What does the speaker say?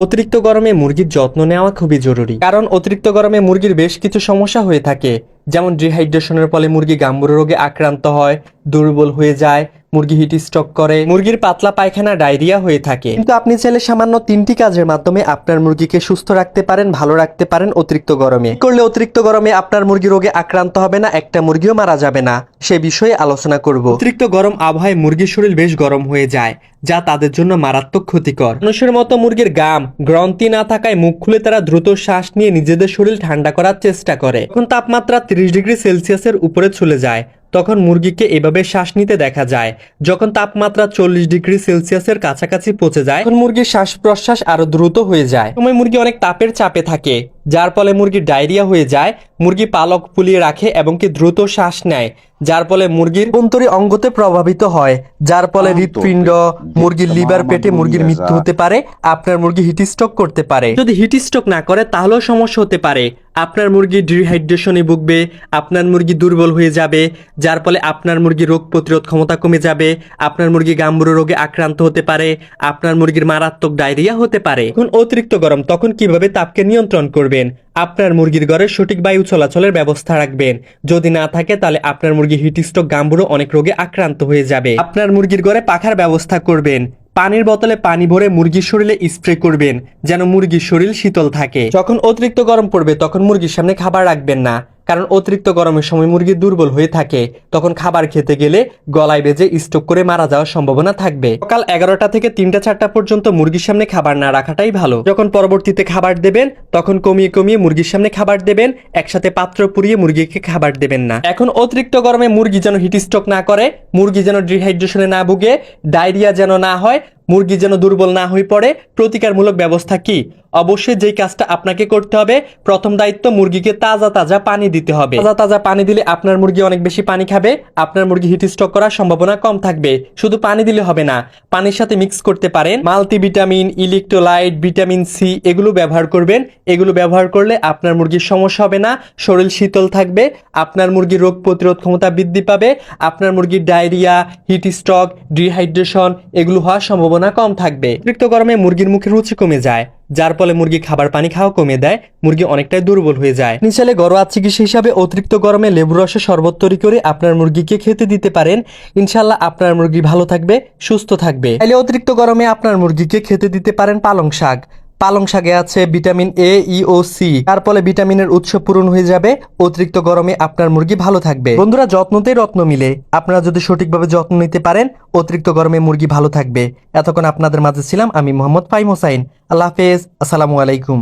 অতিরিক্ত গরমে মুরগির যত্ন নেওয়া খুবই জরুরি। কারণ অতিরিক্ত গরমে মুরগির বেশ কিছু সমস্যা হয়ে থাকে। যেমন ডিহাইড্রেশনের ফলে মুরগি গাম্বুর রোগে আক্রান্ত হয়, দুর্বল হয়ে যায় মুরগি হিট স্ট্রোক করে, মুরগির পাতলা পায়খানা, ডায়রিয়া হয়ে থাকে। কিন্তু আপনি চাইলে সামান্য তিনটি কাজের মাধ্যমে আপনার মুরগিকে সুস্থ রাখতে পারেন, ভালো রাখতে পারেন অতিরিক্ত গরমে। করলে অতিরিক্ত গরমে আপনার মুরগি রোগে আক্রান্ত হবে না, একটা মুরগিও মারা যাবে না। সে বিষয়ে আলোচনা করব। অতিরিক্ত গরম আবহাওয়ায় মুরগির শরীর বেশ গরম হয়ে যায়, যা তাদের জন্য মারাত্মক ক্ষতিকর। মানুষের মতো মুরগির গাম, গ্রন্থি না থাকায় মুখ খুলে তারা দ্রুত শ্বাস নিয়ে নিজেদের শরীর ঠান্ডা করার চেষ্টা করে। যখন তাপমাত্রা তিরিশ ডিগ্রি সেলসিয়াসের উপরে চলে যায় তখন মুরগিকে এভাবে শ্বাস নিতে দেখা যায়। যখন তাপমাত্রা চল্লিশ ডিগ্রি সেলসিয়াসের কাছাকাছি পৌঁছে যায় তখন মুরগির শ্বাস প্রশ্বাস আরও দ্রুত হয়ে যায়। সময় মুরগি অনেক তাপের চাপে থাকে যার ফলে মুরগির ডায়রিয়া হয়ে যায় মুরগি পালক ফুলিয়ে রাখে এবং কি দ্রুত শ্বাস নেয় যার ফলে মুরগির অন্তরী অঙ্গতে প্রভাবিত হয় যার ফলে হৃৎপিণ্ড মুরগির লিভার পেটে মুরগির মৃত্যু হতে পারে আপনার মুরগি হিট স্ট্রোক করতে পারে। যদি হিট স্ট্রোক না করে তাহলেও সমস্যা হতে পারে। আপনার মুরগি ডিহাইড্রেশনে ভুগবে, আপনার মুরগি দুর্বল হয়ে যাবে, যার ফলে আপনার মুরগি রোগ প্রতিরোধ ক্ষমতা কমে যাবে, আপনার মুরগি গাম্বুরো রোগে আক্রান্ত হতে পারে, আপনার মুরগির মারাত্মক ডায়রিয়া হতে পারে। এখন অতিরিক্ত গরম, তখন কীভাবে তাপকে নিয়ন্ত্রণ করবেন? আপনার মুরগির ঘরে সঠিক বায়ু চলাচলের ব্যবস্থা রাখবেন। যদি না থাকে, তাহলে আপনার মুরগি হিটস্ট্রোক, গাম্বুরো অনেক রোগে আক্রান্ত হয়ে যাবে। আপনার মুরগির ঘরে পাখার ব্যবস্থা করবেন। পানির বোতলে পানি ভরে মুরগির শরীরে স্প্রে করবেন, যেন মুরগির শরীর শীতল থাকে। যখন অতিরিক্ত গরম পড়বে, তখন মুরগির সামনে খাবার রাখবেন না। কারণ অতিরিক্ত গরমের সময় মুরগি দুর্বল হয়ে থাকে, তখন খাবার খেতে গেলে গলায় বেজে স্ট্রোক করে মারা যাওয়ার সম্ভাবনা থাকবে। সকাল এগারোটা থেকে তিনটা চারটা পর্যন্ত মুরগির সামনে খাবার না রাখাটাই ভালো। যখন পরবর্তীতে খাবার দেবেন, তখন কমিয়ে কমিয়ে মুরগির সামনে খাবার দেবেন, একসাথে পাত্র পুড়িয়ে মুরগিকে খাবার দেবেন না। এখন অতিরিক্ত গরমে মুরগি যেন হিট স্ট্রোক না করে, মুরগি যেন ডিহাইড্রেশনে না ভুগে, ডায়রিয়া যেন না হয় মুরগি যেন দুর্বল না হয়ে পড়ে, প্রতিকারমূলক ব্যবস্থা কি? অবশ্যই যেই কাজটা আপনাকে করতে হবে, প্রথম দায়িত্ব মুরগিকে তাজা তাজা পানি দিতে হবে। তাজা তাজা পানি দিলে আপনার মুরগি অনেক বেশি পানি খাবে, আপনার মুরগি হিট স্ট্রোক করার সম্ভাবনা কম থাকবে। শুধু পানি দিলে হবে না, পানির সাথে মিক্স করতে পারেন। মাল্টিভিটামিন ইলেকট্রোলাইট ভিটামিন সি এগুলো ব্যবহার করবেন। এগুলো ব্যবহার করলে আপনার মুরগির সমস্যা হবে না, শরীর শীতল থাকবে, আপনার মুরগির রোগ প্রতিরোধ ক্ষমতা বৃদ্ধি পাবে, আপনার মুরগির ডায়রিয়া হিট স্ট্রোক ডিহাইড্রেশন এগুলো হওয়ার সম্ভাবনা কম থাকবে। অতিরিক্ত গরমে মুরগির মুখে রুচি কমে যায়, যার ফলে মুরগি খাবার পানি খাওয়া কমে দেয়, মুরগি অনেকটাই দুর্বল হয়ে যায়। নিচালে ঘরোয়া চিকিৎসা হিসাবে অতিরিক্ত গরমে লেবু রসে শরবত তৈরি করে আপনার মুরগিকে খেতে দিতে পারেন। ইনশাল্লাহ আপনার মুরগি ভালো থাকবে, সুস্থ থাকবে। তাহলে অতিরিক্ত গরমে আপনার মুরগিকে খেতে দিতে পারেন পালং শাক। পালং শাকে আছে vitamin A E O C তার ফলে ভিটামিনের উৎস পূরণ হয়ে যাবে, অতিরিক্ত গরমে আপনার মুরগি ভালো থাকবে। বন্ধুরা যত্নতে রত্ন মিলে। আপনারা যদি সঠিকভাবে যত্ন নিতে পারেন, অতিরিক্ত গরমে মুরগি ভালো থাকবে। এতক্ষণ আপনাদের মাঝে ছিলাম আমি মোহাম্মদ ফাইম হোসাইন। আল্লাহ হাফেজ, আসসালামু আলাইকুম।